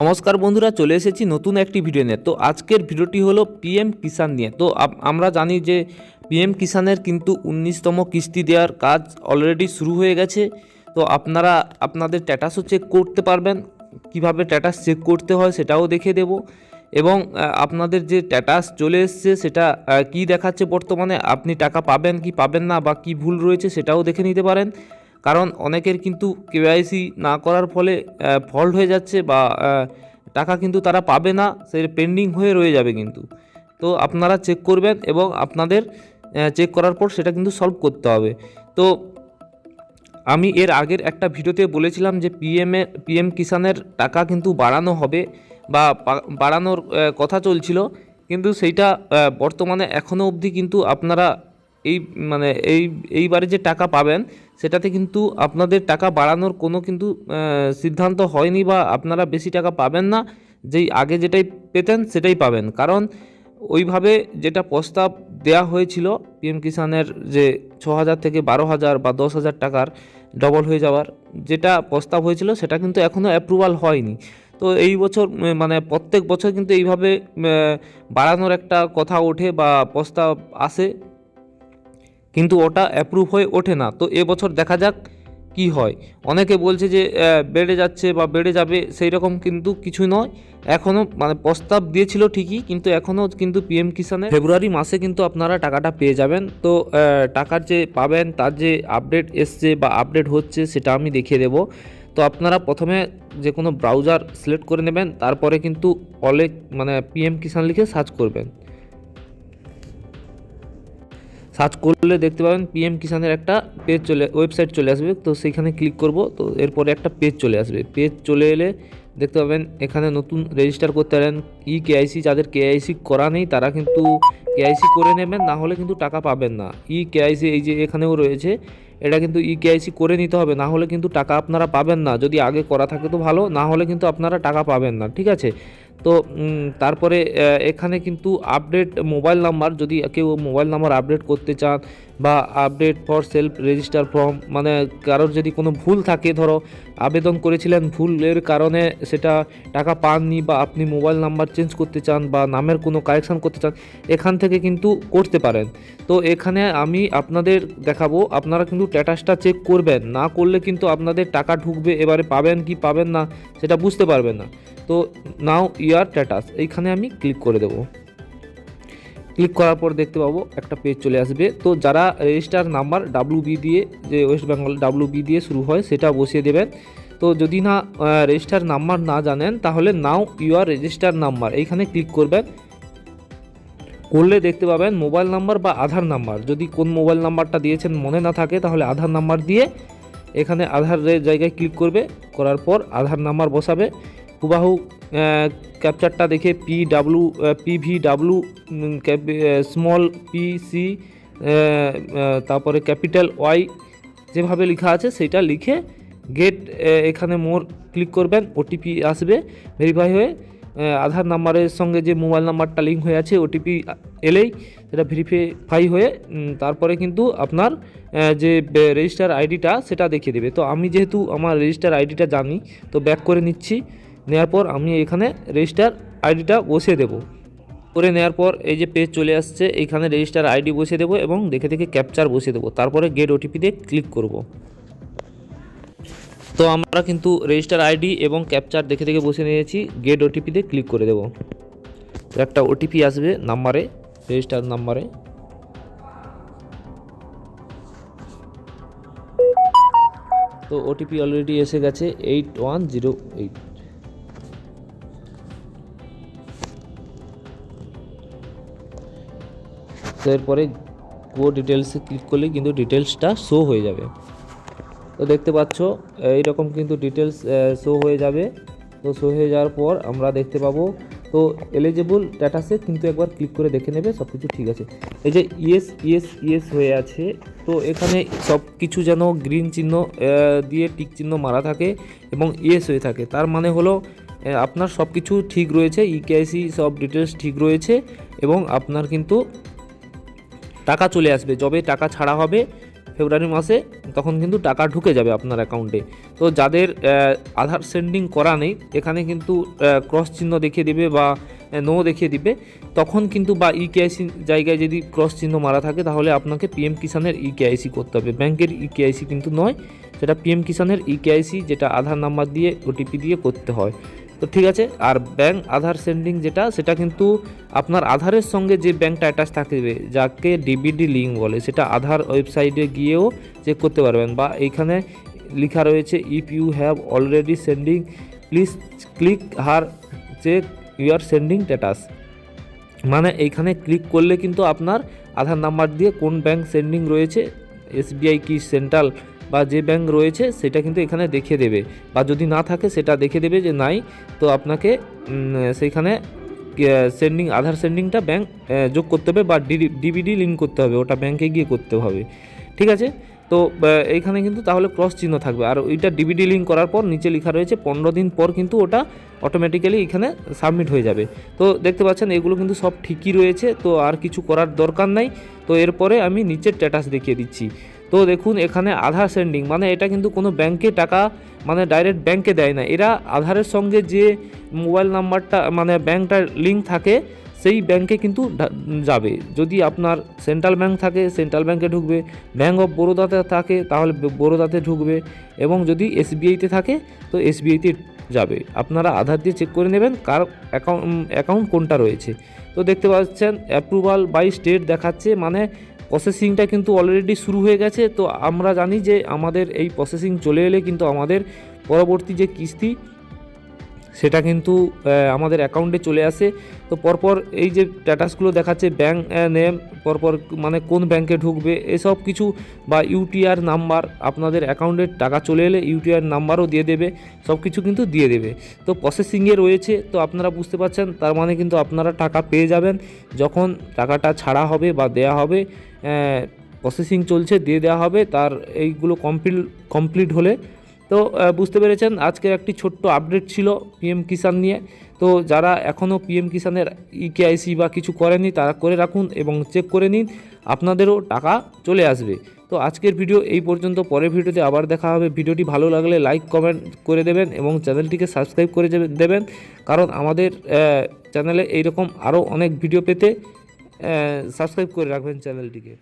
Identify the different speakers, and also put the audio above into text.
Speaker 1: নমস্কার বন্ধুরা, চলে এসেছি নতুন একটি ভিডিও নিয়ে। তো আজকের ভিডিওটি হলো পিএম কিষাণ নিয়ে। তো আমরা জানি যে পিএম কিষাণের কিন্তু উনিশতম কিস্তি দেওয়ার কাজ অলরেডি শুরু হয়ে গেছে। তো আপনারা, আপনাদের স্ট্যাটাসও চেক করতে পারবেন। কীভাবে স্ট্যাটাস চেক করতে হয় সেটাও দেখে দেব। এবং আপনাদের যে স্ট্যাটাস চলে এসছে সেটা কি দেখাচ্ছে বর্তমানে, আপনি টাকা পাবেন কি পাবেন না বা কি ভুল রয়েছে সেটাও দেখে নিতে পারেন। কারণ অনেকের কিন্তু কেওয়াইসি না করার ফলে ফল্ট হয়ে যাচ্ছে বা টাকা কিন্তু তারা পাবে না, সে পেন্ডিং হয়ে রয়ে যাবে কিন্তু। তো আপনারা চেক করবেন এবং আপনাদের চেক করার পর সেটা কিন্তু সলভ করতে হবে। তো আমি এর আগের একটা ভিডিওতে বলেছিলাম যে পিএমএ পিএম কিষানের টাকা কিন্তু বাড়ানো হবে বা বাড়ানোর কথা চলছিল। কিন্তু সেইটা বর্তমানে এখনও অবধি কিন্তু আপনারা এই মানে এই, এইবারে যে টাকা পাবেন, সেটাতে কিন্তু আপনাদের টাকা বাড়ানোর কোনো কিন্তু সিদ্ধান্ত হয়নি বা আপনারা বেশি টাকা পাবেন না। যেই আগে যেটাই পেতেন, সেটাই পাবেন। কারণ ওইভাবে যেটা প্রস্তাব দেয়া হয়েছিল, পিএম কিষানের যে ছ হাজার থেকে বারো হাজার বা দশ হাজার টাকার ডবল হয়ে যাওয়ার যেটা প্রস্তাব হয়েছিল, সেটা কিন্তু এখনও অ্যাপ্রুভাল হয়নি। তো এই বছর মানে প্রত্যেক বছর কিন্তু এইভাবে বাড়ানোর একটা কথা ওঠে বা প্রস্তাব আসে। কিন্তু ওটা অ্যাপ্রুভ হয়ে ওঠে না। তো এবছর দেখা যাক কি হয়। অনেকে বলছে যে বেড়ে যাচ্ছে বা বেড়ে যাবে সেই রকম কিন্তু কিছু নয়। এখনও মানে প্রস্তাব দিয়েছিল ঠিকই, কিন্তু এখনও কিন্তু পিএম কিষানে ফেব্রুয়ারি মাসে কিন্তু আপনারা টাকাটা পেয়ে যাবেন। তো টাকার যে পাবেন, তার যে আপডেট এসছে বা আপডেট হচ্ছে সেটা আমি দেখিয়ে দেবো। তো আপনারা প্রথমে যে কোনো ব্রাউজার সিলেক্ট করে নেবেন, তারপরে কিন্তু অলে মানে পিএম কিষান লিখে সার্চ করবেন। সার্চ করলে দেখতে পাবেন পিএম কিষানের একটা পেজ চলে ওয়েবসাইট চলে আসবে। তো সেইখানে ক্লিক করব, তো এরপরে একটা পেজ চলে আসবে। পেজ চলে এলে দেখতে পাবেন এখানে নতুন রেজিস্টার করতে পারেন। ই কেআইসি যাদের কেআইসি করা নেই, তারা কিন্তু কেআইসি করে নেবেন, না হলে কিন্তু টাকা পাবেন না। ই কেআইসি এই যে এখানেও রয়েছে, এটা কিন্তু ই কেআইসি করে নিতে হবে, না হলে কিন্তু টাকা আপনারা পাবেন না। যদি আগে করা থাকে তো ভালো, না হলে কিন্তু আপনারা টাকা পাবেন না। ঠিক আছে? তো তারপরে এখানে কিন্তু আপডেট মোবাইল নাম্বার যদি কেউ মোবাইল নাম্বার আপডেট করতে চান বা update for self register form মানে কারোর যদি কোনো ভুল থাকে, ধরো, আবেদন করেছিলেন, ভুলের কারণে সেটা টাকা পাননি বা আপনি মোবাইল নাম্বার চেঞ্জ করতে চান বা নামের কোনো কারেকশান করতে চান, এখান থেকে কিন্তু করতে পারেন। তো এখানে আমি আপনাদের দেখাবো, আপনারা কিন্তু স্ট্যাটাসটা চেক করবেন। না করলে কিন্তু আপনাদের টাকা ঢুকবে, এবারে পাবেন কি পাবেন না, সেটা বুঝতে পারবেন না। তো নাও ইয়ার স্ট্যাটাস এইখানে আমি ক্লিক করে দেবো। ক্লিক করার পর দেখতে পাবো একটা পেজ চলে আসবে। তো যারা রেজিস্টার নাম্বার ডাব্লু বি দিয়ে, যে ওয়েস্ট বেঙ্গল ডাব্লু বি দিয়ে শুরু হয়, সেটা বসিয়ে দেবেন। তো যদি না রেজিস্টার নাম্বার না জানেন, তাহলে নাও ইউর রেজিস্টার নাম্বার এইখানে ক্লিক করবেন। করলে দেখতে পাবেন মোবাইল নাম্বার বা আধার নাম্বার যদি কোন মোবাইল নাম্বারটা দিয়েছেন মনে না থাকে, তাহলে আধার নাম্বার দিয়ে এখানে আধারের জায়গায় ক্লিক করবে। করার পর আধার নাম্বার বসাবে। হুবাহু ক্যাপচারটা দেখে P W P V W small P C তারপরে ক্যাপিটাল ওয়াই যেভাবে লেখা আছে সেটা লিখে গেট এখানে মোর ক্লিক করবেন ওটিপি আসবে ভেরিফাই হয়ে আধার নাম্বারের সঙ্গে যে মোবাইল নাম্বারটা লিঙ্ক হয়ে আছে ওটিপি এলেই সেটা ভেরিফাই হয়ে তারপরে কিন্তু আপনার যে রেজিস্টার আইডিটা সেটা দেখিয়ে দেবে। তো আমি যেহেতু আমার রেজিস্টার আইডিটা জানি, তো ব্যাক করে নিচ্ছি। নেওয়ার পর আমি এখানে রেজিস্টার আইডিটা বসিয়ে দেবো। করে নেওয়ার পর এই যে পেজ চলে আসছে এইখানে রেজিস্টার আইডি বসিয়ে দেবো এবং দেখে দেখে ক্যাপচার বসিয়ে দেবো। তারপরে গেট ওটিপিতে ক্লিক করব। তো আমরা কিন্তু রেজিস্টার আইডি এবং ক্যাপচার দেখে দেখে বসে নিয়েছি গেট ওটিপিতে ক্লিক করে দেবো। একটা ওটিপি আসবে নাম্বারে রেজিস্টার নাম্বারে। তো ওটিপি অলরেডি এসে গেছে এইট ওয়ান জিরো এইট তো এরপরে গো ডিটেলসে ক্লিক করলে কিন্তু ডিটেলসটা শো হয়ে যাবে। তো দেখতে পাচ্ছ, এইরকম কিন্তু ডিটেলস শো হয়ে যাবে। তো শো হয়ে যাওয়ার পর আমরা দেখতে পাবো, তো এলিজিবল স্ট্যাটাসে কিন্তু একবার ক্লিক করে দেখে নেবে সব কিছু ঠিক আছে। এই যে ইয়েস ইয়েস ইয়েস হয়ে আছে, তো এখানে সব কিছু যেন গ্রিন চিহ্ন দিয়ে টিক চিহ্ন মারা থাকে এবং ইয়েস হয়ে থাকে। তার মানে হলো আপনার সব কিছু ঠিক রয়েছে ইকেআইসি সব ডিটেলস ঠিক রয়েছে এবং আপনার কিন্তু টাকা চলে আসবে, যবে টাকা ছাড়া হবে ফেব্রুয়ারি মাসে, তখন কিন্তু টাকা ঢুকে যাবে আপনার অ্যাকাউন্টে তো যাদের আধার সেন্ডিং করা নেই, এখানে কিন্তু ক্রস চিহ্ন দেখিয়ে দিবে বা নো দেখিয়ে দিবে, তখন কিন্তু বা ই কেআইসি জায়গায় যদি ক্রস চিহ্ন মারা থাকে, তাহলে আপনাকে পিএম কিষানের ই কেআইসি করতে হবে। ব্যাংকের ই কেআইসি কিন্তু নয়, সেটা পিএম কিষানের ই কেআইসি যেটা আধার নাম্বার দিয়ে ওটিপি দিয়ে করতে হয়। তো ঠিক আছে, আর ব্যাংক আধার সেন্ডিং যেটা, সেটা কিন্তু আপনার আধারের সঙ্গে যে ব্যাংকটা অ্যাটাচ থাকবে, যাকে ডিবিডি লিঙ্ক বলে, সেটা আধার ওয়েবসাইটে গিয়েও চেক করতে পারবেন। বা এইখানে লেখা রয়েছে if you have already sending please click here check your sending status মানে এইখানে ক্লিক করলে কিন্তু আপনার আধার নাম্বার দিয়ে কোন ব্যাংক সেন্ডিং রয়েছে এসবিআই কি সেন্ট্রাল বা যে ব্যাংক রয়েছে সেটা কিন্তু এখানে দেখিয়ে দেবে। বা যদি না থাকে সেটা দেখে দেবে যে নাই, তো আপনাকে সেইখানে সেন্ডিং আধার সেন্ডিংটা ব্যাংক যোগ করতে হবে বা ডিবিডি লিঙ্ক করতে হবে, ওটা ব্যাংকে গিয়ে করতে হবে। ঠিক আছে? তো এইখানে কিন্তু তাহলে ক্রস চিহ্ন থাকবে। আর ওইটা ডিবিডি লিঙ্ক করার পর নিচে লেখা রয়েছে পনেরো দিন পর কিন্তু ওটা অটোমেটিক্যালি এখানে সাবমিট হয়ে যাবে। তো দেখতে পাচ্ছেন এগুলো কিন্তু সব ঠিকই রয়েছে, তো আর কিছু করার দরকার নাই। তো এরপরে আমি নিচের স্ট্যাটাস দেখিয়ে দিচ্ছি। তো দেখুন, এখানে আধার সেন্ডিং মানে এটা কিন্তু কোনো ব্যাংকে টাকা মানে ডাইরেক্ট ব্যাংকে দেয় না। এরা আধারের সঙ্গে যে মোবাইল নাম্বারটা মানে ব্যাংকটার লিঙ্ক থাকে, সেই ব্যাংকে কিন্তু যাবে। যদি আপনার সেন্ট্রাল ব্যাংক থাকে সেন্ট্রাল ব্যাংকে ঢুকবে ব্যাঙ্ক অফ বরোদাতে থাকে, তাহলে বরোদাতে ঢুকবে। এবং যদি এসবিআইতে থাকে, তো এসবিআইতে যাবে। আপনারা আধার দিয়ে চেক করে নেবেন, কার অ্যাকাউন্ট অ্যাকাউন্ট কোনটা রয়েছে। তো দেখতে পাচ্ছেন অ্যাপ্রুভাল বাই স্টেট দেখাচ্ছে মানে প্রসেসিংটা কিন্তু অলরেডি শুরু হয়ে গেছে। তো আমরা জানি যে আমাদের এই প্রসেসিং চলে এলে কিন্তু আমাদের পরবর্তী যে কিস্তি সেটা কিন্তু আমাদের অ্যাকাউন্টে চলে আসে। তো পরপর এই যে স্ট্যাটাসগুলো দেখাচ্ছে ব্যাঙ্ক নেম পরপর মানে কোন ব্যাংকে ঢুকবে, এসব কিছু বা ইউটিআর নাম্বার আপনাদের অ্যাকাউন্টের টাকা চলে এলে ইউটিআর নাম্বারও দিয়ে দেবে, সব কিছু কিন্তু দিয়ে দেবে। তো প্রসেসিংয়ে রয়েছে, তো আপনারা বুঝতে পারছেন, তার মানে কিন্তু আপনারা টাকা পেয়ে যাবেন। যখন টাকাটা ছাড়া হবে বা দেয়া হবে প্রসেসিং চলছে, দিয়ে দেওয়া হবে, তার এইগুলো কমপ্লিট কমপ্লিট হলে তো বুঝতে পেরেছেন, আজকের একটি ছোট্ট আপডেট ছিল পিএম কিষাণ নিয়ে। তো, যারা এখনও পিএম কিষাণের ইকেআইসি বা কিছু করেনি তারা করে রাখুন এবং চেক করে নিন, আপনাদেরও টাকা চলে আসবে। তো, আজকের ভিডিও এই পর্যন্ত। পরের ভিডিওতে আবার দেখা হবে। ভিডিওটি ভালো লাগলে লাইক কমেন্ট করে দেবেন এবং চ্যানেলটিকে সাবস্ক্রাইব করে দেবেন। কারণ আমাদের চ্যানেলে এইরকম আরও অনেক ভিডিও পেতে সাবস্ক্রাইব করে রাখবেন চ্যানেলটিকে।